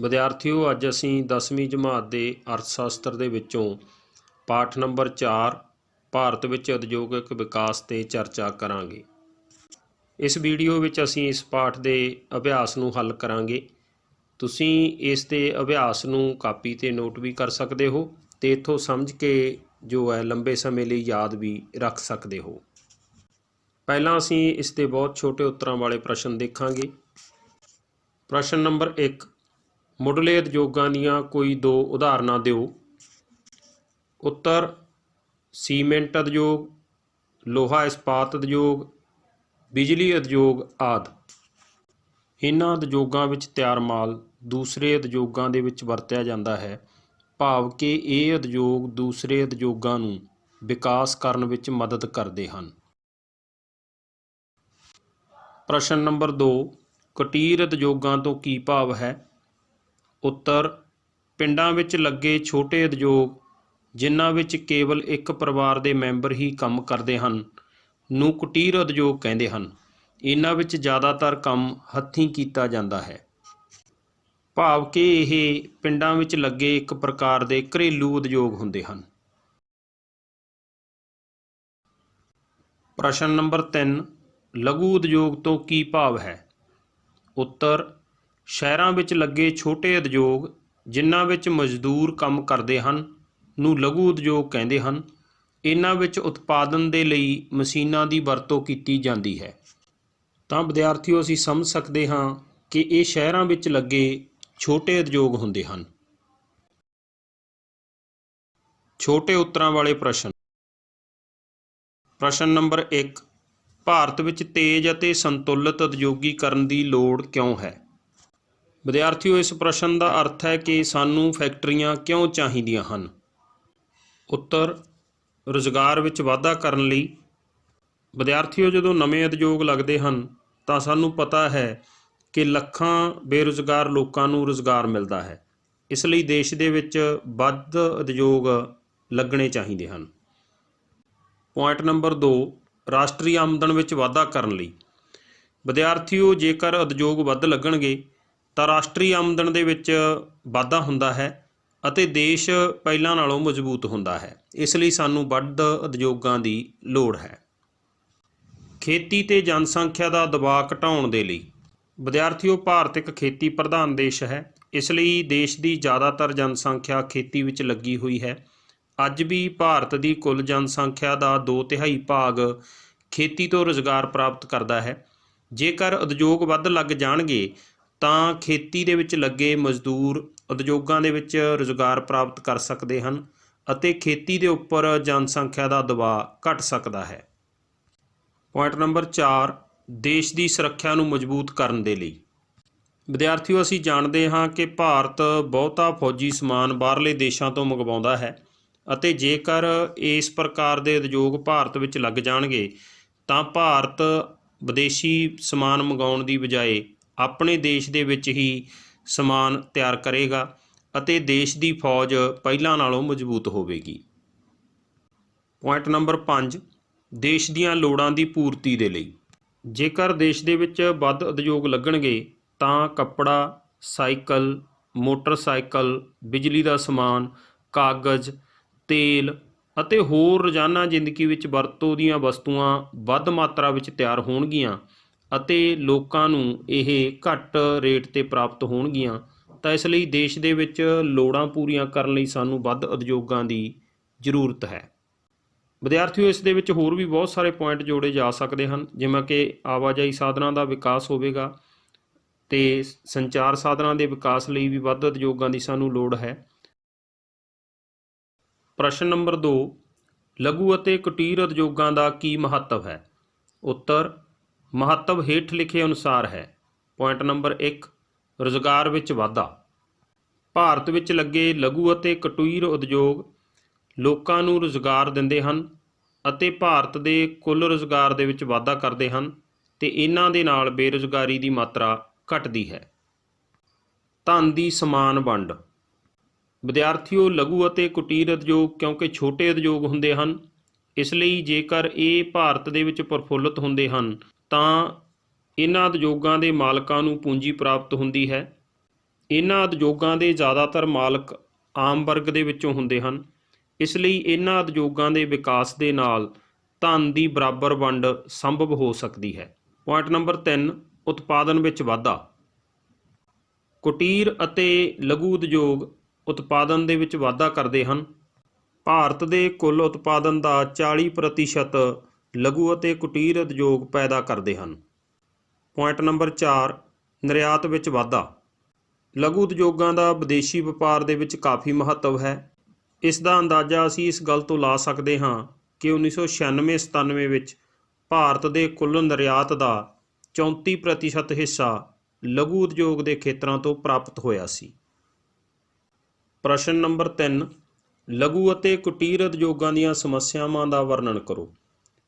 ਵਿਦਿਆਰਥੀਓ, ਅੱਜ ਅਸੀਂ 10ਵੀਂ ਜਮਾਤ ਦੇ ਅਰਥ ਸ਼ਾਸਤਰ ਦੇ ਵਿੱਚੋਂ ਪਾਠ ਨੰਬਰ 4 ਭਾਰਤ ਵਿੱਚ ਉਦਯੋਗਿਕ ਵਿਕਾਸ ਤੇ ਚਰਚਾ ਕਰਾਂਗੇ। ਇਸ ਵੀਡੀਓ ਵਿੱਚ ਅਸੀਂ ਇਸ ਪਾਠ ਦੇ ਅਭਿਆਸ ਨੂੰ ਹੱਲ ਕਰਾਂਗੇ। ਤੁਸੀਂ ਇਸ ਦੇ ਅਭਿਆਸ ਨੂੰ ਕਾਪੀ ਤੇ ਨੋਟ ਵੀ ਕਰ ਸਕਦੇ ਹੋ ਤੇ ਇਥੋਂ ਸਮਝ ਕੇ ਜੋ ਹੈ ਲੰਬੇ ਸਮੇਂ ਲਈ ਯਾਦ ਵੀ ਰੱਖ ਸਕਦੇ ਹੋ। ਪਹਿਲਾਂ ਅਸੀਂ ਇਸ ਦੇ ਬਹੁਤ ਛੋਟੇ ਉੱਤਰਾਂ ਵਾਲੇ ਪ੍ਰਸ਼ਨ ਦੇਖਾਂਗੇ। ਪ੍ਰਸ਼ਨ ਨੰਬਰ 1 ਮੁੱਢਲੇ ਉਦਯੋਗਾਂ ਦੀਆਂ ਕੋਈ ਦੋ ਉਦਾਹਰਨਾਂ ਦਿਓ। ਉੱਤਰ, ਸੀਮੈਂਟ ਉਦਯੋਗ, ਲੋਹਾ ਇਸਪਾਤ ਉਦਯੋਗ, ਬਿਜਲੀ ਉਦਯੋਗ ਆਦਿ। ਇਹਨਾਂ ਉਦਯੋਗਾਂ ਵਿੱਚ ਤਿਆਰ ਮਾਲ ਦੂਸਰੇ ਉਦਯੋਗਾਂ ਦੇ ਵਿੱਚ ਵਰਤਿਆ ਜਾਂਦਾ ਹੈ। ਭਾਵ ਕਿ ਇਹ ਉਦਯੋਗ ਦੂਸਰੇ ਉਦਯੋਗਾਂ ਨੂੰ ਵਿਕਾਸ ਕਰਨ ਵਿੱਚ ਮਦਦ ਕਰਦੇ ਹਨ। ਪ੍ਰਸ਼ਨ ਨੰਬਰ 2 ਕੁਟੀਰ ਉਦਯੋਗਾਂ ਤੋਂ ਕੀ ਭਾਵ ਹੈ? ਉੱਤਰ, ਪਿੰਡਾਂ ਵਿੱਚ ਲੱਗੇ ਛੋਟੇ ਉਦਯੋਗ, ਜਿਨ੍ਹਾਂ ਵਿੱਚ ਕੇਵਲ ਇੱਕ ਪਰਿਵਾਰ ਦੇ ਮੈਂਬਰ ਹੀ ਕੰਮ ਕਰਦੇ ਹਨ, ਨੂੰ ਕੁਟੀਰ ਉਦਯੋਗ ਕਹਿੰਦੇ ਹਨ। ਇਹਨਾਂ ਵਿੱਚ ਜ਼ਿਆਦਾਤਰ ਕੰਮ ਹੱਥੀਂ ਕੀਤਾ ਜਾਂਦਾ ਹੈ। ਭਾਵ ਕਿ ਇਹ ਪਿੰਡਾਂ ਵਿੱਚ ਲੱਗੇ ਇੱਕ ਪ੍ਰਕਾਰ ਦੇ ਘਰੇਲੂ ਉਦਯੋਗ ਹੁੰਦੇ ਹਨ। ਪ੍ਰਸ਼ਨ ਨੰਬਰ 3 ਲਘੂ ਉਦਯੋਗ ਤੋਂ ਕੀ ਭਾਵ ਹੈ? ਉੱਤਰ ਸ਼ਹਿਰਾਂ ਵਿੱਚ ਲੱਗੇ ਛੋਟੇ ਉਦਯੋਗ, ਜਿਨ੍ਹਾਂ ਵਿੱਚ ਮਜ਼ਦੂਰ ਕੰਮ ਕਰਦੇ ਹਨ, ਨੂੰ ਲਘੂ ਉਦਯੋਗ ਕਹਿੰਦੇ ਹਨ, ਇਹਨਾਂ ਵਿੱਚ ਉਤਪਾਦਨ ਦੇ ਲਈ ਮਸ਼ੀਨਾਂ ਦੀ ਵਰਤੋਂ ਕੀਤੀ ਜਾਂਦੀ ਹੈ। ਤਾਂ ਵਿਦਿਆਰਥੀਓ, ਅਸੀਂ ਸਮਝ ਸਕਦੇ ਹਾਂ ਕਿ ਇਹ ਸ਼ਹਿਰਾਂ ਵਿੱਚ ਲੱਗੇ ਛੋਟੇ ਉਦਯੋਗ ਹੁੰਦੇ ਹਨ। ਛੋਟੇ ਉੱਤਰਾਂ ਵਾਲੇ ਪ੍ਰਸ਼ਨ। ਪ੍ਰਸ਼ਨ ਨੰਬਰ 1 ਭਾਰਤ ਵਿੱਚ ਤੇਜ਼ ਅਤੇ ਸੰਤੁਲਿਤ ਉਦਯੋਗੀਕਰਨ ਦੀ ਲੋੜ ਕਿਉਂ ਹੈ? ਵਿਦਿਆਰਥੀਓ, ਇਸ ਪ੍ਰਸ਼ਨ ਦਾ ਅਰਥ ਹੈ ਕਿ ਸਾਨੂੰ ਫੈਕਟਰੀਆਂ ਕਿਉਂ ਚਾਹੀਦੀਆਂ ਹਨ? ਉੱਤਰ, ਰੁਜ਼ਗਾਰ ਵਿੱਚ ਵਾਧਾ ਕਰਨ ਲਈ। ਵਿਦਿਆਰਥੀਓ, ਜਦੋਂ ਨਵੇਂ ਉਦਯੋਗ ਲੱਗਦੇ ਹਨ, ਤਾਂ ਸਾਨੂੰ ਪਤਾ ਹੈ ਕਿ ਲੱਖਾਂ ਬੇਰੁਜ਼ਗਾਰ ਲੋਕਾਂ ਨੂੰ ਰੁਜ਼ਗਾਰ ਮਿਲਦਾ ਹੈ। ਇਸ ਲਈ ਦੇਸ਼ ਦੇ ਵਿੱਚ ਵੱਧ ਉਦਯੋਗ ਲੱਗਣੇ ਚਾਹੀਦੇ ਹਨ। ਪੁਆਇੰਟ ਨੰਬਰ 2 ਰਾਸ਼ਟਰੀ ਆਮਦਨ ਵਿੱਚ ਵਾਧਾ ਕਰਨ ਲਈ। ਵਿਦਿਆਰਥੀਓ, ਜੇਕਰ ਉਦਯੋਗ ਵੱਧ ਲੱਗਣਗੇ ਤਾਂ ਰਾਸ਼ਟਰੀ ਆਮਦਨ ਦੇ ਵਿੱਚ ਵਾਧਾ ਹੁੰਦਾ ਹੈ ਅਤੇ ਦੇਸ਼ ਪਹਿਲਾਂ ਨਾਲੋਂ ਮਜ਼ਬੂਤ ਹੁੰਦਾ ਹੈ। ਇਸ ਲਈ ਸਾਨੂੰ ਵੱਧ ਉਦਯੋਗਾਂ ਦੀ ਲੋੜ ਹੈ। ਖੇਤੀ ਤੇ ਜਨਸੰਖਿਆ ਦਾ ਦਬਾਅ ਘਟਾਉਣ ਦੇ ਲਈ ਵਿਦਿਆਰਥੀਓ, ਭਾਰਤ ਇੱਕ ਖੇਤੀ ਪ੍ਰਧਾਨ ਦੇਸ਼ ਹੈ। ਇਸ ਲਈ ਦੇਸ਼ ਦੀ ਜ਼ਿਆਦਾਤਰ ਜਨਸੰਖਿਆ ਖੇਤੀ ਵਿੱਚ ਲੱਗੀ ਹੋਈ ਹੈ। ਅੱਜ ਵੀ ਭਾਰਤ ਦੀ ਕੁੱਲ ਜਨਸੰਖਿਆ ਦਾ 2 ਤਿਹਾਈ ਭਾਗ ਖੇਤੀ ਤੋਂ ਰੁਜ਼ਗਾਰ ਪ੍ਰਾਪਤ ਕਰਦਾ ਹੈ। ਜੇਕਰ ਉਦਯੋਗ ਵੱਧ ਲੱਗ ਜਾਣਗੇ ਤਾਂ ਖੇਤੀ ਦੇ ਵਿੱਚ ਲੱਗੇ ਮਜ਼ਦੂਰ ਉਦਯੋਗਾਂ ਦੇ ਵਿੱਚ ਰੁਜ਼ਗਾਰ ਪ੍ਰਾਪਤ ਕਰ ਸਕਦੇ ਹਨ ਅਤੇ ਖੇਤੀ ਦੇ ਉੱਪਰ ਜਨਸੰਖਿਆ ਦਾ ਦਬਾਅ ਘਟ ਸਕਦਾ ਹੈ। ਪੁਆਇੰਟ ਨੰਬਰ 4 ਦੇਸ਼ ਦੀ ਸੁਰੱਖਿਆ ਨੂੰ ਮਜ਼ਬੂਤ ਕਰਨ ਦੇ ਲਈ। ਵਿਦਿਆਰਥੀਓ, ਅਸੀਂ ਜਾਣਦੇ ਹਾਂ ਕਿ ਭਾਰਤ ਬਹੁਤਾ ਫੌਜੀ ਸਮਾਨ ਬਾਹਰਲੇ ਦੇਸ਼ਾਂ ਤੋਂ ਮੰਗਵਾਉਂਦਾ ਹੈ ਅਤੇ ਜੇਕਰ ਇਸ ਪ੍ਰਕਾਰ ਦੇ ਉਦਯੋਗ ਭਾਰਤ ਵਿੱਚ ਲੱਗ ਜਾਣਗੇ, ਤਾਂ ਭਾਰਤ ਵਿਦੇਸ਼ੀ ਸਮਾਨ ਮੰਗਾਉਣ ਦੀ ਬਜਾਏ ਆਪਣੇ ਦੇਸ਼ ਦੇ ਵਿੱਚ ਹੀ ਸਮਾਨ ਤਿਆਰ ਕਰੇਗਾ ਅਤੇ ਦੇਸ਼ ਦੀ ਫੌਜ ਪਹਿਲਾਂ ਨਾਲੋਂ ਮਜ਼ਬੂਤ ਹੋਵੇਗੀ। ਪੁਆਇੰਟ ਨੰਬਰ 5 ਦੇਸ਼ ਦੀਆਂ ਲੋੜਾਂ ਦੀ ਪੂਰਤੀ ਦੇ ਲਈ। ਜੇਕਰ ਦੇਸ਼ ਦੇ ਵਿੱਚ ਵੱਧ ਉਦਯੋਗ ਲੱਗਣਗੇ, ਤਾਂ ਕੱਪੜਾ, ਸਾਈਕਲ, ਮੋਟਰਸਾਈਕਲ, ਬਿਜਲੀ ਦਾ ਸਮਾਨ, ਕਾਗਜ਼, ਤੇਲ ਅਤੇ ਹੋਰ ਰੋਜ਼ਾਨਾ ਜ਼ਿੰਦਗੀ ਵਿੱਚ ਵਰਤੋਂ ਦੀਆਂ ਵਸਤੂਆਂ ਵੱਧ ਮਾਤਰਾ ਵਿੱਚ ਤਿਆਰ ਹੋਣਗੀਆਂ। ਅਤੇ ਲੋਕਾਂ ਨੂੰ ਇਹ ਘੱਟ ਰੇਟ ਤੇ ਪ੍ਰਾਪਤ ਹੋਣਗੀਆਂ, ਤਾਂ ਇਸ ਲਈ ਦੇਸ਼ ਦੇ ਵਿੱਚ ਲੋੜਾਂ ਪੂਰੀਆਂ ਕਰਨ ਲਈ ਸਾਨੂੰ ਵੱਧ ਉਦਯੋਗਾਂ ਦੀ ਜ਼ਰੂਰਤ ਹੈ। ਵਿਦਿਆਰਥੀਓ, ਇਸ ਦੇ ਵਿੱਚ ਹੋਰ ਵੀ ਬਹੁਤ ਸਾਰੇ ਪੁਆਇੰਟ ਜੋੜੇ ਜਾ ਸਕਦੇ ਹਨ, ਜਿਵੇਂ ਕਿ ਆਵਾਜਾਈ ਸਾਧਨਾਂ ਦਾ ਵਿਕਾਸ ਹੋਵੇਗਾ ਤੇ ਸੰਚਾਰ ਸਾਧਨਾਂ ਦੇ ਵਿਕਾਸ ਲਈ ਵੀ ਵੱਧ ਉਦਯੋਗਾਂ ਦੀ ਸਾਨੂੰ ਲੋੜ ਹੈ। ਪ੍ਰਸ਼ਨ ਨੰਬਰ 2 ਲਘੂ ਅਤੇ ਕੁਟੀਰ ਉਦਯੋਗਾਂ ਦਾ ਕੀ ਮਹੱਤਵ ਹੈ? ਉੱਤਰ ਮਹੱਤਵ ਹੇਠ ਲਿਖੇ ਅਨੁਸਾਰ ਹੈ। ਪੁਆਇੰਟ ਨੰਬਰ 1 ਰੁਜ਼ਗਾਰ ਵਿੱਚ ਵਾਧਾ। ਭਾਰਤ ਵਿੱਚ ਲੱਗੇ ਲਘੂ ਅਤੇ ਕੁਟੀਰ ਉਦਯੋਗ ਲੋਕਾਂ ਨੂੰ ਰੁਜ਼ਗਾਰ ਦਿੰਦੇ ਹਨ ਅਤੇ ਭਾਰਤ ਦੇ ਕੁੱਲ ਰੁਜ਼ਗਾਰ ਦੇ ਵਿੱਚ ਵਾਧਾ ਕਰਦੇ ਹਨ ਤੇ ਇਹਨਾਂ ਦੇ ਨਾਲ ਬੇਰੁਜ਼ਗਾਰੀ ਦੀ ਮਾਤਰਾ ਘਟਦੀ ਹੈ। ਧਨ ਦੀ ਸਮਾਨ ਵੰਡ। ਵਿਦਿਆਰਥੀਓ, ਲਘੂ ਅਤੇ ਕੁਟੀਰ ਉਦਯੋਗ ਕਿਉਂਕਿ ਛੋਟੇ ਉਦਯੋਗ ਹੁੰਦੇ ਹਨ, ਇਸ ਲਈ ਜੇਕਰ ਇਹ ਭਾਰਤ ਦੇ ਵਿੱਚ ਪ੍ਰਫੁੱਲਤ ਹੁੰਦੇ ਹਨ ਤਾਂ ਇਹਨਾਂ ਉਦਯੋਗਾਂ ਦੇ ਮਾਲਕਾਂ ਨੂੰ ਪੂੰਜੀ ਪ੍ਰਾਪਤ ਹੁੰਦੀ ਹੈ। ਇਹਨਾਂ ਉਦਯੋਗਾਂ ਦੇ ਜ਼ਿਆਦਾਤਰ ਮਾਲਕ ਆਮ ਵਰਗ ਦੇ ਵਿੱਚੋਂ ਹੁੰਦੇ ਹਨ। ਇਸ ਲਈ ਇਹਨਾਂ ਉਦਯੋਗਾਂ ਦੇ ਵਿਕਾਸ ਦੇ ਨਾਲ ਧਨ ਦੀ ਬਰਾਬਰ ਵੰਡ ਸੰਭਵ ਹੋ ਸਕਦੀ ਹੈ। ਪੁਆਇੰਟ ਨੰਬਰ 3 ਉਤਪਾਦਨ ਵਿੱਚ ਵਾਧਾ। ਕੁਟੀਰ ਅਤੇ ਲਘੂ ਉਦਯੋਗ ਉਤਪਾਦਨ ਦੇ ਵਿੱਚ ਵਾਧਾ ਕਰਦੇ ਹਨ। ਭਾਰਤ ਦੇ ਕੁੱਲ ਉਤਪਾਦਨ ਦਾ 40% ਲਘੂ ਅਤੇ ਕੁਟੀਰ ਉਦਯੋਗ ਪੈਦਾ ਕਰਦੇ ਹਨ। ਪੁਆਇੰਟ ਨੰਬਰ 4 ਨਿਰਯਾਤ ਵਿੱਚ ਵਾਧਾ। ਲਘੂ ਉਦਯੋਗਾਂ ਦਾ ਵਿਦੇਸ਼ੀ ਵਪਾਰ ਦੇ ਵਿੱਚ ਕਾਫੀ ਮਹੱਤਵ ਹੈ। ਇਸ ਦਾ ਅੰਦਾਜ਼ਾ ਅਸੀਂ ਇਸ ਗੱਲ ਤੋਂ ਲਾ ਸਕਦੇ ਹਾਂ ਕਿ 1996-97 ਵਿੱਚ ਭਾਰਤ ਦੇ ਕੁੱਲ ਨਿਰਯਾਤ ਦਾ 34% ਹਿੱਸਾ ਲਘੂ ਉਦਯੋਗ ਦੇ ਖੇਤਰਾਂ ਤੋਂ ਪ੍ਰਾਪਤ ਹੋਇਆ ਸੀ। ਪ੍ਰਸ਼ਨ ਨੰਬਰ 3 ਲਘੂ ਅਤੇ ਕੁਟੀਰ ਉਦਯੋਗਾਂ ਦੀਆਂ ਸਮੱਸਿਆਵਾਂ ਦਾ ਵਰਣਨ ਕਰੋ।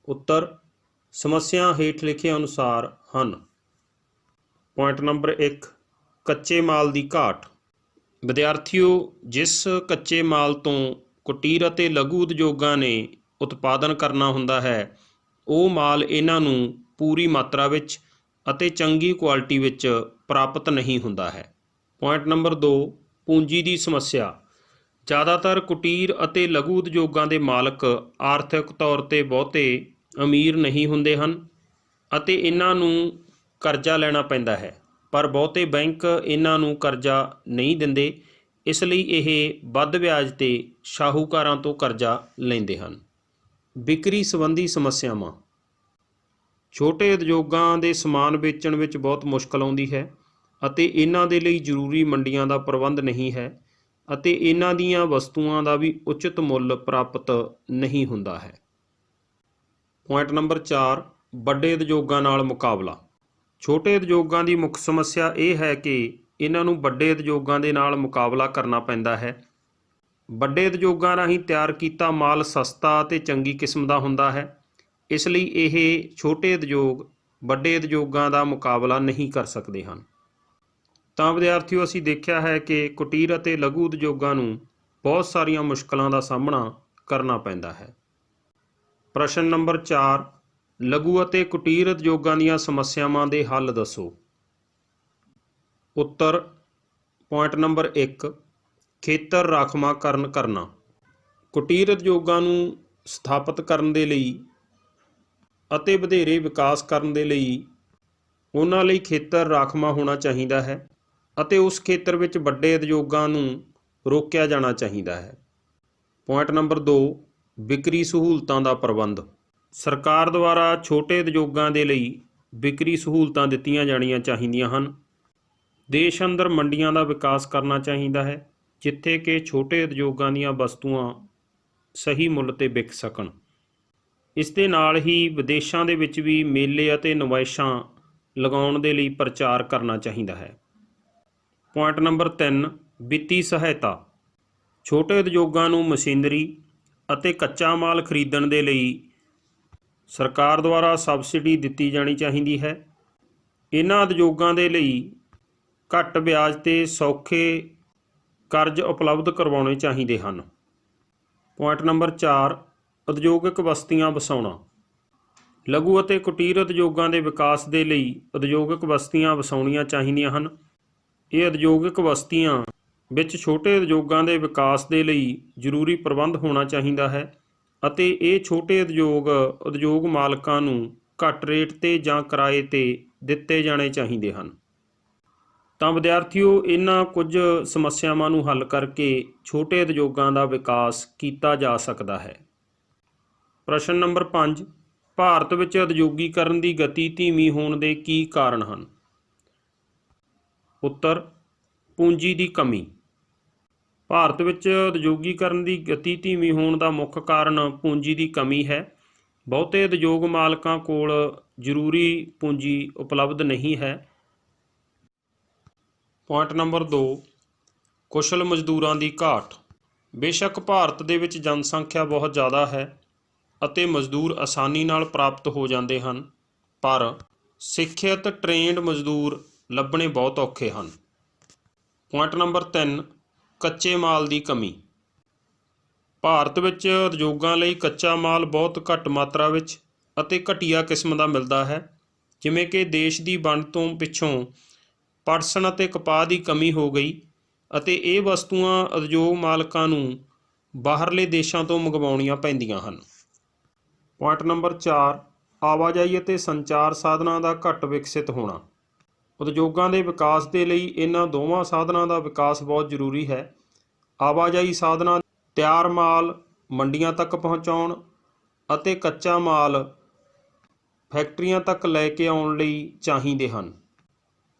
ਉੱਤਰ, ਸਮੱਸਿਆ ਹੇਠ ਲਿਖੇ ਅਨੁਸਾਰ ਹਨ। ਪੁਆਇੰਟ ਨੰਬਰ 1 ਕੱਚੇ ਮਾਲ ਦੀ ਘਾਟ। ਵਿਦਿਆਰਥੀਓ, ਜਿਸ ਕੱਚੇ ਮਾਲ ਤੋਂ ਕੁਟੀਰ ਅਤੇ ਲਘੂ ਉਦਯੋਗਾਂ ਨੇ ਉਤਪਾਦਨ ਕਰਨਾ ਹੁੰਦਾ ਹੈ, ਉਹ ਮਾਲ ਇਹਨਾਂ ਨੂੰ ਪੂਰੀ ਮਾਤਰਾ ਵਿੱਚ ਅਤੇ ਚੰਗੀ ਕੁਆਲਿਟੀ ਵਿੱਚ ਪ੍ਰਾਪਤ ਨਹੀਂ ਹੁੰਦਾ ਹੈ। ਪੁਆਇੰਟ ਨੰਬਰ 2 ਪੂੰਜੀ ਦੀ ਸਮੱਸਿਆ। ਜ਼ਿਆਦਾਤਰ ਕੁਟੀਰ ਅਤੇ ਲਘੂ ਉਦਯੋਗਾਂ ਦੇ ਮਾਲਕ ਆਰਥਿਕ ਤੌਰ ਤੇ ਬਹੁਤੇ ਅਮੀਰ ਨਹੀਂ ਹੁੰਦੇ ਹਨ ਅਤੇ ਇਹਨਾਂ ਨੂੰ ਕਰਜ਼ਾ ਲੈਣਾ ਪੈਂਦਾ ਹੈ। ਪਰ ਬਹੁਤੇ ਬੈਂਕ ਇਹਨਾਂ ਨੂੰ ਕਰਜ਼ਾ ਨਹੀਂ ਦਿੰਦੇ, ਇਸ ਲਈ ਇਹ ਵੱਧ ਵਿਆਜ ਤੇ ਸ਼ਾਹੂਕਾਰਾਂ ਤੋਂ ਕਰਜ਼ਾ ਲੈਂਦੇ ਹਨ। ਵਿਕਰੀ ਸੰਬੰਧੀ ਸਮੱਸਿਆਵਾਂ। ਛੋਟੇ ਉਦਯੋਗਾਂ ਦੇ ਸਮਾਨ ਵੇਚਣ ਵਿੱਚ ਬਹੁਤ ਮੁਸ਼ਕਲ ਆਉਂਦੀ ਹੈ ਅਤੇ ਇਹਨਾਂ ਦੇ ਲਈ ਜ਼ਰੂਰੀ ਮੰਡੀਆਂ ਦਾ ਪ੍ਰਬੰਧ ਨਹੀਂ ਹੈ ਅਤੇ ਇਹਨਾਂ ਦੀਆਂ ਵਸਤੂਆਂ ਦਾ ਵੀ ਉਚਿਤ ਮੁੱਲ ਪ੍ਰਾਪਤ ਨਹੀਂ ਹੁੰਦਾ ਹੈ। ਪੁਆਇੰਟ ਨੰਬਰ 4 ਵੱਡੇ ਉਦਯੋਗਾਂ ਨਾਲ ਮੁਕਾਬਲਾ। ਛੋਟੇ ਉਦਯੋਗਾਂ ਦੀ ਮੁੱਖ ਸਮੱਸਿਆ ਇਹ ਹੈ ਕਿ ਇਹਨਾਂ ਨੂੰ ਵੱਡੇ ਉਦਯੋਗਾਂ ਦੇ ਨਾਲ ਮੁਕਾਬਲਾ ਕਰਨਾ ਪੈਂਦਾ ਹੈ। ਵੱਡੇ ਉਦਯੋਗਾਂ ਰਾਹੀਂ ਤਿਆਰ ਕੀਤਾ ਮਾਲ ਸਸਤਾ ਅਤੇ ਚੰਗੀ ਕਿਸਮ ਦਾ ਹੁੰਦਾ ਹੈ। ਇਸ ਲਈ ਇਹ ਛੋਟੇ ਉਦਯੋਗ, ਵੱਡੇ ਉਦਯੋਗਾਂ ਦਾ ਮੁਕਾਬਲਾ ਨਹੀਂ ਕਰ ਸਕਦੇ ਹਨ। ਤਾਂ ਵਿਦਿਆਰਥੀਓ, ਅਸੀਂ ਦੇਖਿਆ ਹੈ ਕਿ ਕੁਟੀਰ ਅਤੇ ਲਘੂ ਉਦਯੋਗਾਂ ਨੂੰ ਬਹੁਤ ਸਾਰੀਆਂ ਮੁਸ਼ਕਲਾਂ ਦਾ ਸਾਹਮਣਾ ਕਰਨਾ ਪੈਂਦਾ ਹੈ। ਪ੍ਰਸ਼ਨ ਨੰਬਰ 4 ਲਘੂ ਅਤੇ ਕੁਟੀਰ ਉਦਯੋਗਾਂ ਦੀਆਂ ਸਮੱਸਿਆਵਾਂ ਦੇ ਹੱਲ ਦੱਸੋ। ਉੱਤਰ ਪੁਆਇੰਟ ਨੰਬਰ 1 ਖੇਤਰ ਰਾਖਵਾਂਕਰਨ ਕਰਨਾ ਕੁਟੀਰ ਉਦਯੋਗਾਂ ਨੂੰ ਸਥਾਪਿਤ ਕਰਨ ਦੇ ਲਈ ਅਤੇ ਵਧੇਰੇ ਵਿਕਾਸ ਕਰਨ ਦੇ ਲਈ ਉਹਨਾਂ ਲਈ ਖੇਤਰ ਰਾਖਵਾਂ ਹੋਣਾ ਚਾਹੀਦਾ ਹੈ ਅਤੇ ਉਸ ਖੇਤਰ ਵਿੱਚ ਵੱਡੇ ਉਦਯੋਗਾਂ ਨੂੰ ਰੋਕਿਆ ਜਾਣਾ ਚਾਹੀਦਾ ਹੈ। ਪੁਆਇੰਟ ਨੰਬਰ 2 ਵਿਕਰੀ ਸਹੂਲਤਾਂ ਦਾ ਪ੍ਰਬੰਧ। ਸਰਕਾਰ ਦੁਆਰਾ ਛੋਟੇ ਉਦਯੋਗਾਂ ਦੇ ਲਈ ਵਿਕਰੀ ਸਹੂਲਤਾਂ ਦਿੱਤੀਆਂ ਜਾਣੀਆਂ ਚਾਹੀਦੀਆਂ ਹਨ। ਦੇਸ਼ ਅੰਦਰ ਮੰਡੀਆਂ ਦਾ ਵਿਕਾਸ ਕਰਨਾ ਚਾਹੀਦਾ ਹੈ, ਜਿੱਥੇ ਕਿ ਛੋਟੇ ਉਦਯੋਗਾਂ ਦੀਆਂ ਵਸਤੂਆਂ ਸਹੀ ਮੁੱਲ ਤੇ ਵਿਕ ਸਕਣ। ਇਸ ਦੇ ਨਾਲ ਹੀ ਵਿਦੇਸ਼ਾਂ ਦੇ ਵਿੱਚ ਵੀ ਮੇਲੇ ਅਤੇ ਨੁਮਾਇਸ਼ਾਂ ਲਗਾਉਣ ਦੇ ਲਈ ਪ੍ਰਚਾਰ ਕਰਨਾ ਚਾਹੀਦਾ ਹੈ। ਪੁਆਇੰਟ ਨੰਬਰ 3 ਵਿੱਤੀ ਸਹਾਇਤਾ। ਛੋਟੇ ਉਦਯੋਗਾਂ ਨੂੰ ਮਸ਼ੀਨਰੀ ਅਤੇ ਕੱਚਾ ਮਾਲ ਖਰੀਦਣ ਦੇ ਲਈ ਸਰਕਾਰ ਦੁਆਰਾ ਸਬਸਿਡੀ ਦਿੱਤੀ ਜਾਣੀ ਚਾਹੀਦੀ ਹੈ। ਇਹਨਾਂ ਉਦਯੋਗਾਂ ਦੇ ਲਈ ਘੱਟ ਵਿਆਜ ਤੇ ਸੌਖੇ ਕਰਜ਼ ਉਪਲਬਧ ਕਰਵਾਉਣੇ ਚਾਹੀਦੇ ਹਨ। ਪੁਆਇੰਟ ਨੰਬਰ 4 ਉਦਯੋਗਿਕ ਬਸਤੀਆਂ ਵਸਾਉਣਾ। ਲਘੂ ਅਤੇ ਕੁਟੀਰ ਉਦਯੋਗਾਂ ਦੇ ਵਿਕਾਸ ਦੇ ਲਈ ਉਦਯੋਗਿਕ ਬਸਤੀਆਂ ਵਸਾਉਣੀਆਂ ਚਾਹੀਦੀਆਂ ਹਨ। ਇਹ ਉਦਯੋਗਿਕ ਬਸਤੀਆਂ ਵਿੱਚ ਛੋਟੇ ਉਦਯੋਗਾਂ ਦੇ ਵਿਕਾਸ ਦੇ ਲਈ ਜ਼ਰੂਰੀ ਪ੍ਰਬੰਧ ਹੋਣਾ ਚਾਹੀਦਾ ਹੈ ਅਤੇ ਇਹ ਛੋਟੇ ਉਦਯੋਗ ਉਦਯੋਗ ਮਾਲਕਾਂ ਨੂੰ ਘੱਟ ਰੇਟ ਤੇ ਜਾਂ ਕਿਰਾਏ ਤੇ ਦਿੱਤੇ ਜਾਣੇ ਚਾਹੀਦੇ ਹਨ। ਤਾਂ ਵਿਦਿਆਰਥੀਓ, ਇਹਨਾਂ ਕੁਝ ਸਮੱਸਿਆਵਾਂ ਨੂੰ ਹੱਲ ਕਰਕੇ ਛੋਟੇ ਉਦਯੋਗਾਂ ਦਾ ਵਿਕਾਸ ਕੀਤਾ ਜਾ ਸਕਦਾ ਹੈ। ਪ੍ਰਸ਼ਨ ਨੰਬਰ 5 ਭਾਰਤ ਵਿੱਚ ਉਦਯੋਗੀਕਰਨ ਦੀ ਗਤੀ ਧੀਮੀ ਹੋਣ ਦੇ ਕੀ ਕਾਰਨ ਹਨ? ਉੱਤਰ, ਪੂੰਜੀ ਦੀ ਕਮੀ। ਭਾਰਤ ਵਿੱਚ ਉਦਯੋਗੀਕਰਨ ਦੀ ਗਤੀ ਧੀਮੀ ਹੋਣ ਦਾ ਮੁੱਖ ਕਾਰਨ ਪੂੰਜੀ ਦੀ ਕਮੀ ਹੈ। ਬਹੁਤੇ ਉਦਯੋਗ ਮਾਲਕਾਂ ਕੋਲ ਜ਼ਰੂਰੀ ਪੂੰਜੀ ਉਪਲਬਧ ਨਹੀਂ ਹੈ। ਪੁਆਇੰਟ ਨੰਬਰ 2 ਕੁਸ਼ਲ ਮਜ਼ਦੂਰਾਂ ਦੀ ਘਾਟ। ਬੇਸ਼ੱਕ ਭਾਰਤ ਦੇ ਵਿੱਚ ਜਨਸੰਖਿਆ ਬਹੁਤ ਜ਼ਿਆਦਾ ਹੈ ਅਤੇ ਮਜ਼ਦੂਰ ਆਸਾਨੀ ਨਾਲ ਪ੍ਰਾਪਤ ਹੋ ਜਾਂਦੇ ਹਨ, ਪਰ ਸਿੱਖਿਅਤ ਟ੍ਰੇਨਡ ਮਜ਼ਦੂਰ ਲੱਭਣੇ ਬਹੁਤ ਔਖੇ ਹਨ। ਪੁਆਇੰਟ ਨੰਬਰ 3 ਕੱਚੇ ਮਾਲ ਦੀ ਕਮੀ। ਭਾਰਤ ਵਿੱਚ ਉਦਯੋਗਾਂ ਲਈ ਕੱਚਾ ਮਾਲ ਬਹੁਤ ਘੱਟ ਮਾਤਰਾ ਵਿੱਚ ਅਤੇ ਘਟੀਆ ਕਿਸਮ ਦਾ ਮਿਲਦਾ ਹੈ, ਜਿਵੇਂ ਕਿ ਦੇਸ਼ ਦੀ ਵੰਡ ਤੋਂ ਪਿੱਛੋਂ ਪਟਸਨ ਅਤੇ ਕਪਾਹ ਦੀ ਕਮੀ ਹੋ ਗਈ ਅਤੇ ਇਹ ਵਸਤੂਆਂ ਉਦਯੋਗ ਮਾਲਕਾਂ ਨੂੰ ਬਾਹਰਲੇ ਦੇਸ਼ਾਂ ਤੋਂ ਮੰਗਵਾਉਣੀਆਂ ਪੈਂਦੀਆਂ ਹਨ। ਪੁਆਇੰਟ ਨੰਬਰ 4 ਆਵਾਜਾਈ ਅਤੇ ਸੰਚਾਰ ਸਾਧਨਾਂ ਦਾ ਘੱਟ ਵਿਕਸਿਤ ਹੋਣਾ। ਉਦਯੋਗਾਂ ਦੇ ਵਿਕਾਸ ਦੇ ਲਈ ਇਹਨਾਂ ਦੋਵਾਂ ਸਾਧਨਾਂ ਦਾ ਵਿਕਾਸ ਬਹੁਤ ਜ਼ਰੂਰੀ ਹੈ। ਆਵਾਜਾਈ ਸਾਧਨਾਂ ਤਿਆਰ ਮਾਲ ਮੰਡੀਆਂ ਤੱਕ ਪਹੁੰਚਾਉਣ ਅਤੇ ਕੱਚਾ ਮਾਲ ਫੈਕਟਰੀਆਂ ਤੱਕ ਲੈ ਕੇ ਆਉਣ ਲਈ ਚਾਹੀਦੇ ਹਨ।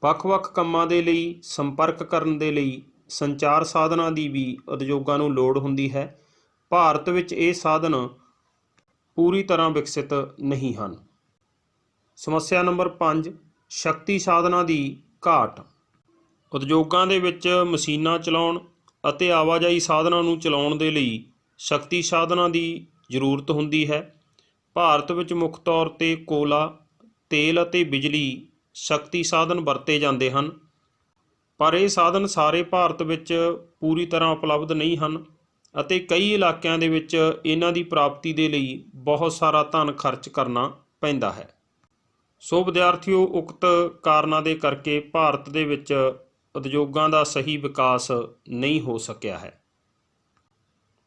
ਵੱਖ-ਵੱਖ ਕੰਮਾਂ ਦੇ ਲਈ, ਸੰਪਰਕ ਕਰਨ ਦੇ ਲਈ ਸੰਚਾਰ ਸਾਧਨਾਂ ਦੀ ਵੀ ਉਦਯੋਗਾਂ ਨੂੰ ਲੋੜ ਹੁੰਦੀ ਹੈ। ਭਾਰਤ ਵਿੱਚ ਇਹ ਸਾਧਨ ਪੂਰੀ ਤਰ੍ਹਾਂ ਵਿਕਸਿਤ ਨਹੀਂ ਹਨ। ਸਮੱਸਿਆ ਨੰਬਰ 5 ਸ਼ਕਤੀ ਸਾਧਨਾਂ ਦੀ ਘਾਟ। ਉਦਯੋਗਾਂ ਦੇ ਵਿੱਚ ਮਸ਼ੀਨਾਂ ਚਲਾਉਣ ਅਤੇ ਆਵਾਜਾਈ ਸਾਧਨਾਂ ਨੂੰ ਚਲਾਉਣ ਦੇ ਲਈ ਸ਼ਕਤੀ ਸਾਧਨਾਂ ਦੀ ਜ਼ਰੂਰਤ ਹੁੰਦੀ ਹੈ। ਭਾਰਤ ਵਿੱਚ ਮੁੱਖ ਤੌਰ ਤੇ ਕੋਲਾ, ਤੇਲ ਅਤੇ ਬਿਜਲੀ ਸ਼ਕਤੀ ਸਾਧਨ ਵਰਤੇ ਜਾਂਦੇ ਹਨ। ਪਰ ਇਹ ਸਾਧਨ ਸਾਰੇ ਭਾਰਤ ਵਿੱਚ ਪੂਰੀ ਤਰ੍ਹਾਂ ਉਪਲਬਧ ਨਹੀਂ ਹਨ ਅਤੇ ਕਈ ਇਲਾਕਿਆਂ ਦੇ ਵਿੱਚ ਇਹਨਾਂ ਦੀ ਪ੍ਰਾਪਤੀ ਦੇ ਲਈ ਬਹੁਤ ਸਾਰਾ ਧਨ ਖਰਚ ਕਰਨਾ ਪੈਂਦਾ ਹੈ। ਸੋ ਵਿਦਿਆਰਥੀਓ, ਉਕਤ ਕਾਰਨਾਂ ਦੇ ਕਰਕੇ ਭਾਰਤ ਦੇ ਵਿੱਚ ਉਦਯੋਗਾਂ ਦਾ ਸਹੀ ਵਿਕਾਸ ਨਹੀਂ ਹੋ ਸਕਿਆ ਹੈ।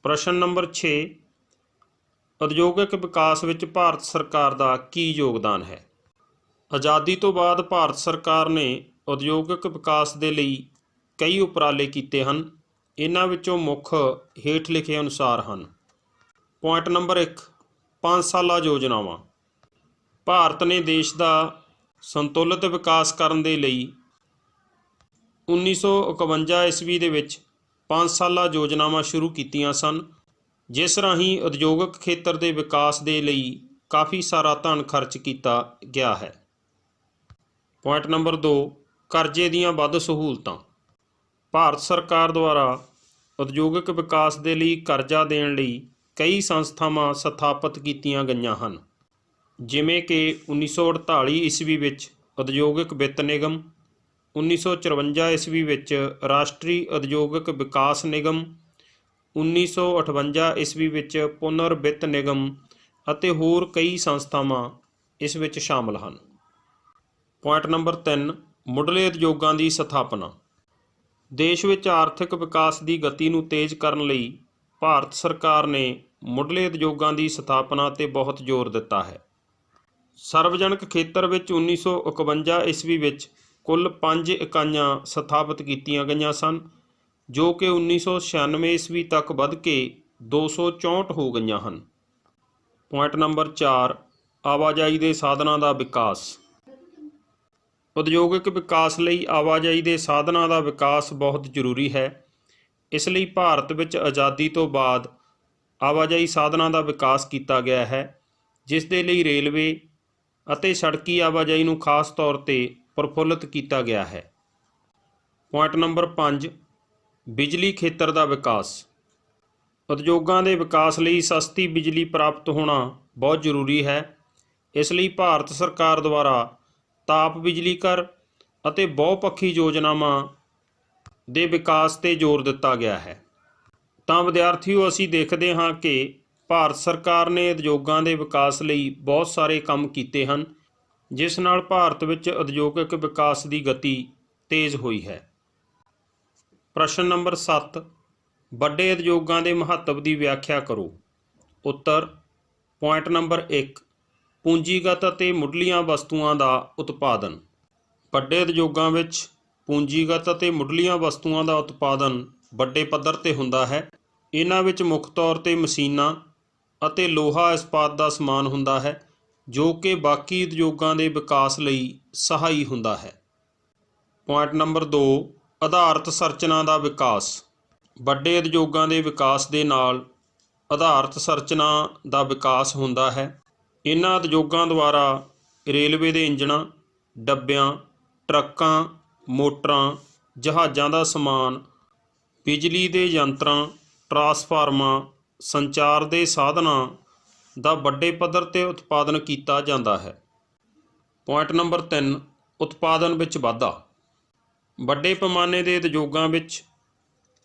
ਪ੍ਰਸ਼ਨ ਨੰਬਰ 6 ਉਦਯੋਗਿਕ ਵਿਕਾਸ ਵਿੱਚ ਭਾਰਤ ਸਰਕਾਰ ਦਾ ਕੀ ਯੋਗਦਾਨ ਹੈ? ਆਜ਼ਾਦੀ ਤੋਂ ਬਾਅਦ ਭਾਰਤ ਸਰਕਾਰ ਨੇ ਉਦਯੋਗਿਕ ਵਿਕਾਸ ਦੇ ਲਈ ਕਈ ਉਪਰਾਲੇ ਕੀਤੇ ਹਨ। ਇਹਨਾਂ ਵਿੱਚੋਂ ਮੁੱਖ ਹੇਠ ਲਿਖੇ ਅਨੁਸਾਰ ਹਨ। ਪੁਆਇੰਟ ਨੰਬਰ 1 5 ਸਾਲਾ ਯੋਜਨਾਵਾਂ। ਭਾਰਤ ਨੇ ਦੇਸ਼ ਦਾ ਸੰਤੁਲਿਤ ਵਿਕਾਸ ਕਰਨ ਦੇ ਲਈ 1951 ਈਸਵੀ ਦੇ ਵਿੱਚ 5 ਸਾਲਾ ਯੋਜਨਾਵਾਂ ਸ਼ੁਰੂ ਕੀਤੀਆਂ ਸਨ, ਜਿਸ ਰਾਹੀਂ ਉਦਯੋਗਿਕ ਖੇਤਰ ਦੇ ਵਿਕਾਸ ਦੇ ਲਈ ਕਾਫੀ ਸਾਰਾ ਧਨ ਖਰਚ ਕੀਤਾ ਗਿਆ ਹੈ। ਪੁਆਇੰਟ ਨੰਬਰ 2 ਕਰਜ਼ੇ ਦੀਆਂ ਵੱਧ ਸਹੂਲਤਾਂ। ਭਾਰਤ ਸਰਕਾਰ ਦੁਆਰਾ ਉਦਯੋਗਿਕ ਵਿਕਾਸ ਦੇ ਲਈ ਕਰਜ਼ਾ ਦੇਣ ਲਈ ਕਈ ਸੰਸਥਾਵਾਂ ਸਥਾਪਿਤ ਕੀਤੀਆਂ ਗਈਆਂ ਹਨ। ਜਿਵੇਂ ਕਿ 1948 ਈਸਵੀ ਵਿੱਚ ਉਦਯੋਗਿਕ ਵਿੱਤ ਨਿਗਮ 1954 ਈਸਵੀ ਵਿੱਚ ਰਾਸ਼ਟਰੀ ਉਦਯੋਗਿਕ ਵਿਕਾਸ ਨਿਗਮ 1958 ਈਸਵੀ ਵਿੱਚ ਪੁਨਰ ਵਿੱਤ ਨਿਗਮ ਅਤੇ ਹੋਰ ਕਈ ਸੰਸਥਾਵਾਂ ਇਸ ਵਿੱਚ ਸ਼ਾਮਲ ਹਨ। ਪੁਆਇੰਟ ਨੰਬਰ 3 ਮੁੱਢਲੇ ਉਦਯੋਗਾਂ ਦੀ ਸਥਾਪਨਾ। ਦੇਸ਼ ਵਿੱਚ ਆਰਥਿਕ ਵਿਕਾਸ ਦੀ ਗਤੀ ਨੂੰ ਤੇਜ਼ ਕਰਨ ਲਈ ਭਾਰਤ ਸਰਕਾਰ ਨੇ ਮੁੱਢਲੇ ਉਦਯੋਗਾਂ ਦੀ ਸਥਾਪਨਾ ਤੇ ਬਹੁਤ ਜ਼ੋਰ ਦਿੱਤਾ ਹੈ। ਸਰਵਜਨਕ ਖੇਤਰ ਵਿੱਚ 1951 ਈਸਵੀ ਵਿੱਚ ਕੁੱਲ 5 ਇਕਾਈਆਂ ਸਥਾਪਿਤ ਕੀਤੀਆਂ ਗਈਆਂ ਸਨ, ਜੋ ਕਿ 1996 ਈਸਵੀ ਤੱਕ ਵੱਧ ਕੇ 264 ਹੋ ਗਈਆਂ ਹਨ। ਪੁਆਇੰਟ ਨੰਬਰ 4 ਆਵਾਜਾਈ ਦੇ ਸਾਧਨਾਂ ਦਾ ਵਿਕਾਸ। ਉਦਯੋਗਿਕ ਵਿਕਾਸ ਲਈ ਆਵਾਜਾਈ ਦੇ ਸਾਧਨਾਂ ਦਾ ਵਿਕਾਸ ਬਹੁਤ ਜ਼ਰੂਰੀ ਹੈ। ਇਸ ਲਈ ਭਾਰਤ ਵਿੱਚ ਆਜ਼ਾਦੀ ਤੋਂ ਬਾਅਦ ਆਵਾਜਾਈ ਸਾਧਨਾਂ ਦਾ ਵਿਕਾਸ ਕੀਤਾ ਗਿਆ ਹੈ, ਜਿਸ ਦੇ ਲਈ ਰੇਲਵੇ ਅਤੇ ਸੜਕੀ ਆਵਾਜਾਈ ਨੂੰ ਖਾਸ ਤੌਰ ਤੇ ਪ੍ਰਫੁੱਲਤ ਕੀਤਾ ਗਿਆ ਹੈ। ਪੁਆਇੰਟ ਨੰਬਰ 5 ਬਿਜਲੀ ਖੇਤਰ ਦਾ ਵਿਕਾਸ। ਉਦਯੋਗਾਂ ਦੇ ਵਿਕਾਸ ਲਈ ਸਸਤੀ ਬਿਜਲੀ ਪ੍ਰਾਪਤ ਹੋਣਾ ਬਹੁਤ ਜ਼ਰੂਰੀ ਹੈ। ਇਸ ਲਈ ਭਾਰਤ ਸਰਕਾਰ ਦੁਆਰਾ ਤਾਪ ਬਿਜਲੀ ਘਰ ਅਤੇ ਬਹੁਪੱਖੀ ਯੋਜਨਾਵਾਂ ਦੇ ਵਿਕਾਸ ਤੇ ਜ਼ੋਰ ਦਿੱਤਾ ਗਿਆ ਹੈ। ਤਾਂ ਵਿਦਿਆਰਥੀਓ, ਅਸੀਂ ਦੇਖਦੇ ਹਾਂ ਕਿ ਭਾਰਤ ਸਰਕਾਰ ਨੇ ਉਦਯੋਗਾਂ ਦੇ ਵਿਕਾਸ ਲਈ ਬਹੁਤ ਸਾਰੇ ਕੰਮ ਕੀਤੇ ਹਨ, ਜਿਸ ਨਾਲ ਭਾਰਤ ਵਿੱਚ ਉਦਯੋਗਿਕ ਵਿਕਾਸ ਦੀ ਗਤੀ ਤੇਜ਼ ਹੋਈ ਹੈ। ਪ੍ਰਸ਼ਨ ਨੰਬਰ 7 ਵੱਡੇ ਉਦਯੋਗਾਂ ਦੇ ਮਹੱਤਵ ਦੀ ਵਿਆਖਿਆ ਕਰੋ। ਉੱਤਰ, ਪੁਆਇੰਟ ਨੰਬਰ 1 ਪੂੰਜੀਗਤ ਅਤੇ ਮੁੱਢਲੀਆਂ ਵਸਤੂਆਂ ਦਾ ਉਤਪਾਦਨ। ਵੱਡੇ ਉਦਯੋਗਾਂ ਵਿੱਚ ਪੂੰਜੀਗਤ ਅਤੇ ਮੁੱਢਲੀਆਂ ਵਸਤੂਆਂ ਦਾ ਉਤਪਾਦਨ ਵੱਡੇ ਪੱਧਰ ਤੇ ਹੁੰਦਾ ਹੈ। ਇਹਨਾਂ ਵਿੱਚ ਮੁੱਖ ਤੌਰ ਤੇ ਮਸ਼ੀਨਾਂ ਅਤੇ ਲੋਹਾ ਇਸਪਾਤ ਦਾ ਸਮਾਨ ਹੁੰਦਾ ਹੈ, ਜੋ ਕਿ ਬਾਕੀ ਉਦਯੋਗਾਂ ਦੇ ਵਿਕਾਸ ਲਈ ਸਹਾਈ ਹੁੰਦਾ ਹੈ। ਪੁਆਇੰਟ ਨੰਬਰ 2 ਆਧਾਰਤ ਸੰਰਚਨਾ ਦਾ ਵਿਕਾਸ। ਵੱਡੇ ਉਦਯੋਗਾਂ ਦੇ ਵਿਕਾਸ ਦੇ ਨਾਲ ਆਧਾਰਤ ਸੰਰਚਨਾ ਦਾ ਵਿਕਾਸ ਹੁੰਦਾ ਹੈ। ਇਹਨਾਂ ਉਦਯੋਗਾਂ ਦੁਆਰਾ ਰੇਲਵੇ ਦੇ ਇੰਜਣਾਂ, ਡੱਬਿਆਂ, ਟਰੱਕਾਂ, ਮੋਟਰਾਂ, ਜਹਾਜ਼ਾਂ ਦਾ ਸਮਾਨ, ਬਿਜਲੀ ਦੇ ਯੰਤਰਾਂ, ਟਰਾਂਸਫਾਰਮਾਂ ਸੰਚਾਰ ਦੇ ਸਾਧਨਾਂ ਦਾ ਵੱਡੇ ਪੱਧਰ ਤੇ ਉਤਪਾਦਨ ਕੀਤਾ ਜਾਂਦਾ ਹੈ। ਪੁਆਇੰਟ ਨੰਬਰ 3 ਉਤਪਾਦਨ ਵਿੱਚ ਵਾਧਾ। ਵੱਡੇ ਪੈਮਾਨੇ ਦੇ ਉਦਯੋਗਾਂ ਵਿੱਚ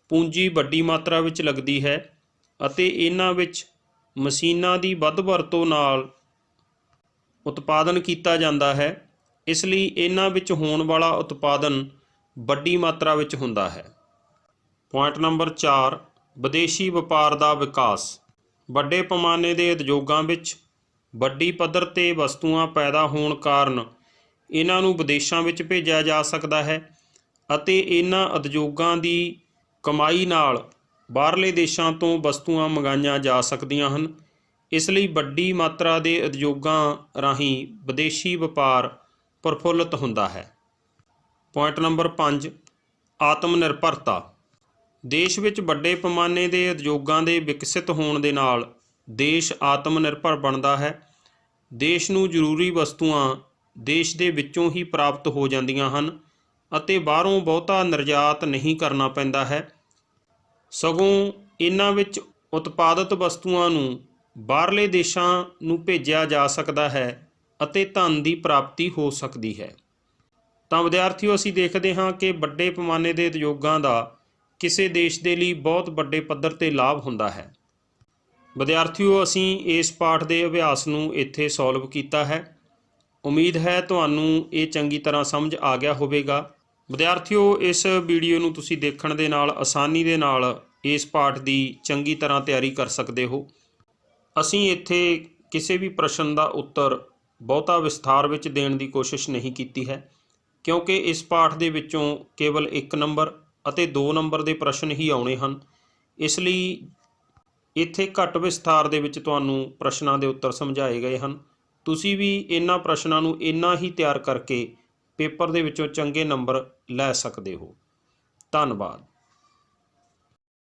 ਪੂੰਜੀ ਵੱਡੀ ਮਾਤਰਾ ਵਿੱਚ ਲੱਗਦੀ ਹੈ ਅਤੇ ਇਹਨਾਂ ਵਿੱਚ ਮਸ਼ੀਨਾਂ ਦੀ ਵੱਧ ਵਰਤੋਂ ਨਾਲ ਉਤਪਾਦਨ ਕੀਤਾ ਜਾਂਦਾ ਹੈ। ਇਸ ਲਈ ਇਹਨਾਂ ਵਿੱਚ ਹੋਣ ਵਾਲਾ ਉਤਪਾਦਨ ਵੱਡੀ ਮਾਤਰਾ ਵਿੱਚ ਹੁੰਦਾ ਹੈ। ਪੁਆਇੰਟ ਨੰਬਰ 4 ਵਿਦੇਸ਼ੀ ਵਪਾਰ ਦਾ ਵਿਕਾਸ। ਵੱਡੇ ਪੈਮਾਨੇ ਦੇ ਉਦਯੋਗਾਂ ਵਿੱਚ ਵੱਡੀ ਪੱਧਰ ਤੇ ਵਸਤੂਆਂ ਪੈਦਾ ਹੋਣ ਕਾਰਨ ਇਹਨਾਂ ਨੂੰ ਵਿਦੇਸ਼ਾਂ ਵਿੱਚ ਭੇਜਿਆ ਜਾ ਸਕਦਾ ਹੈ ਅਤੇ ਇਹਨਾਂ ਉਦਯੋਗਾਂ ਦੀ ਕਮਾਈ ਨਾਲ ਬਾਹਰਲੇ ਦੇਸ਼ਾਂ ਤੋਂ ਵਸਤੂਆਂ ਮੰਗਾਈਆਂ ਜਾ ਸਕਦੀਆਂ ਹਨ। ਇਸ ਲਈ ਵੱਡੀ ਮਾਤਰਾ ਦੇ ਉਦਯੋਗਾਂ ਰਾਹੀਂ ਵਿਦੇਸ਼ੀ ਵਪਾਰ ਪ੍ਰਫੁੱਲਤ ਹੁੰਦਾ ਹੈ। ਪੁਆਇੰਟ ਨੰਬਰ 5 ਆਤਮ ਨਿਰਭਰਤਾ ਦੇਸ਼ ਵਿੱਚ ਵੱਡੇ ਪੈਮਾਨੇ ਦੇ ਉਦਯੋਗਾਂ ਦੇ ਵਿਕਸਿਤ ਹੋਣ ਦੇ ਨਾਲ ਦੇਸ਼ ਆਤਮ ਨਿਰਭਰ ਬਣਦਾ ਹੈ। ਦੇਸ਼ ਨੂੰ ਜ਼ਰੂਰੀ ਵਸਤੂਆਂ ਦੇਸ਼ ਦੇ ਵਿੱਚੋਂ ਹੀ ਪ੍ਰਾਪਤ ਹੋ ਜਾਂਦੀਆਂ ਹਨ ਅਤੇ ਬਾਹਰੋਂ ਬਹੁਤਾ ਨਿਰਯਾਤ ਨਹੀਂ ਕਰਨਾ ਪੈਂਦਾ ਹੈ। ਸਗੋਂ ਇਹਨਾਂ ਵਿੱਚ ਉਤਪਾਦਿਤ ਵਸਤੂਆਂ ਨੂੰ ਬਾਹਰਲੇ ਦੇਸ਼ਾਂ ਨੂੰ ਭੇਜਿਆ ਜਾ ਸਕਦਾ ਹੈ ਅਤੇ ਧਨ ਦੀ ਪ੍ਰਾਪਤੀ ਹੋ ਸਕਦੀ ਹੈ। ਤਾਂ ਵਿਦਿਆਰਥੀਓ, ਅਸੀਂ ਦੇਖਦੇ ਹਾਂ ਕਿ ਵੱਡੇ ਪੈਮਾਨੇ ਦੇ ਉਦਯੋਗਾਂ ਦਾ ਕਿਸੇ ਦੇਸ਼ ਦੇ ਲਈ ਬਹੁਤ ਵੱਡੇ ਪੱਧਰ ਤੇ ਲਾਭ ਹੁੰਦਾ ਹੈ। ਵਿਦਿਆਰਥੀਓ, ਅਸੀਂ ਇਸ ਪਾਠ ਦੇ ਅਭਿਆਸ ਨੂੰ ਇੱਥੇ ਸੋਲਵ ਕੀਤਾ ਹੈ। ਉਮੀਦ ਹੈ ਤੁਹਾਨੂੰ ਇਹ ਚੰਗੀ ਤਰ੍ਹਾਂ ਸਮਝ ਆ ਗਿਆ ਹੋਵੇਗਾ। ਵਿਦਿਆਰਥੀਓ, ਇਸ ਵੀਡੀਓ ਨੂੰ ਤੁਸੀਂ ਦੇਖਣ ਦੇ ਨਾਲ, ਆਸਾਨੀ ਦੇ ਨਾਲ ਇਸ ਪਾਠ ਦੀ ਚੰਗੀ ਤਰ੍ਹਾਂ ਤਿਆਰੀ ਕਰ ਸਕਦੇ ਹੋ। ਅਸੀਂ ਇੱਥੇ ਕਿਸੇ ਵੀ ਪ੍ਰਸ਼ਨ ਦਾ ਉੱਤਰ ਬਹੁਤਾ ਵਿਸਥਾਰ ਵਿੱਚ ਦੇਣ ਦੀ ਕੋਸ਼ਿਸ਼ ਨਹੀਂ ਕੀਤੀ ਹੈ, ਕਿਉਂਕਿ ਇਸ ਪਾਠ ਦੇ ਵਿੱਚੋਂ ਕੇਵਲ ਇੱਕ ਨੰਬਰ ਅਤੇ 2 ਨੰਬਰ ਦੇ ਪ੍ਰਸ਼ਨ ਹੀ ਆਉਣੇ ਹਨ। ਇਸ ਲਈ ਇੱਥੇ ਘੱਟ ਵਿਸਥਾਰ ਦੇ ਵਿੱਚ ਤੁਹਾਨੂੰ ਪ੍ਰਸ਼ਨਾਂ ਦੇ ਉੱਤਰ ਸਮਝਾਏ ਗਏ ਹਨ। ਤੁਸੀਂ ਵੀ ਇਹਨਾਂ ਪ੍ਰਸ਼ਨਾਂ ਨੂੰ ਇੰਨਾ ਹੀ ਤਿਆਰ ਕਰਕੇ ਪੇਪਰ ਦੇ ਵਿੱਚੋਂ ਚੰਗੇ ਨੰਬਰ ਲੈ ਸਕਦੇ ਹੋ। ਧੰਨਵਾਦ।